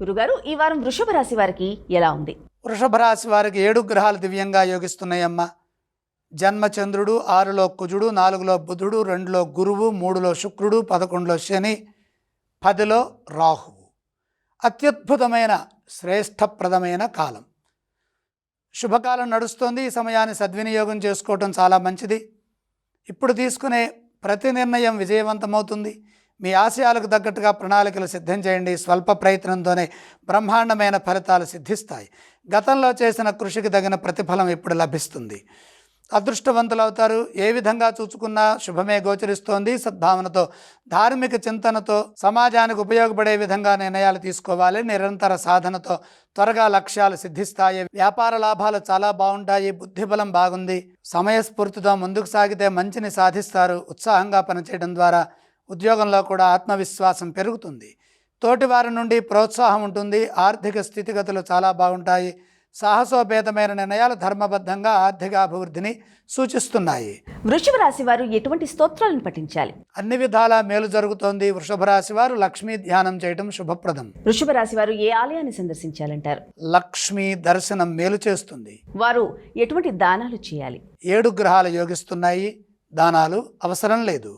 గురుగారు ఈ వారం వృషభ రాశి వారికి ఎలా ఉంది? వృషభ రాశి వారికి ఏడు గ్రహాలు దివ్యంగా యోగిస్తున్నాయమ్మ. జన్మచంద్రుడు ఆరులో కుజుడు నాలుగులో బుధుడు రెండులో గురువు మూడులో శుక్రుడు పదకొండులో శని పదిలో రాహువు అత్యద్భుతమైన శ్రేష్టప్రదమైన కాలం. శుభకాలం నడుస్తోంది ఈ సమయాన్ని సద్వినియోగం చేసుకోవటం చాలా మంచిది. ఇప్పుడు తీసుకునే ప్రతి నిర్ణయం విజయవంతమవుతుంది. మీ ఆశయాలకు తగ్గట్టుగా ప్రణాళికలు సిద్ధం చేయండి. స్వల్ప ప్రయత్నంతోనే బ్రహ్మాండమైన ఫలితాలు సిద్ధిస్తాయి. గతంలో చేసిన కృషికి తగిన ప్రతిఫలం ఇప్పుడు లభిస్తుంది. అదృష్టవంతులవుతారు ఏ విధంగా చూచుకున్నా శుభమే గోచరిస్తోంది. సద్భావనతో ధార్మిక చింతనతో సమాజానికి ఉపయోగపడే విధంగా నిర్ణయాలు తీసుకోవాలి. నిరంతర సాధనతో త్వరగా లక్ష్యాలు సిద్ధిస్తాయి. వ్యాపార లాభాలు చాలా బాగుంటాయి. బుద్ధిబలం బాగుంది. సమయస్ఫూర్తితో ముందుకు సాగితే మంచిని సాధిస్తారు. ఉత్సాహంగా పనిచేయడం ద్వారా ఉద్యోగంలో కూడా ఆత్మవిశ్వాసం పెరుగుతుంది. తోటివారి నుండి ప్రోత్సాహం ఉంటుంది. ఆర్థిక స్థితిగతులు చాలా బాగుంటాయి. సాహసోపేతమైన నిర్ణయాలు ధర్మబద్ధంగా ఆర్థిక అభివృద్ధిని సూచిస్తున్నాయి. వృషభ రాశి వారు ఎటువంటి స్తోత్రాలను పఠించాలి? అన్ని విధాలా మేలు జరుగుతోంది. వృషభ రాశి వారు లక్ష్మీ ధ్యానం చేయడం శుభప్రదం. వృషభ రాశి వారు ఏ ఆలయాన్ని సందర్శించాలంటారు? లక్ష్మీ దర్శనం మేలు చేస్తుంది. వారు ఎటువంటి దానాలు చేయాలి? ఏడు గ్రహాలు యోగిస్తున్నాయి. దానాలు అవసరం లేదు.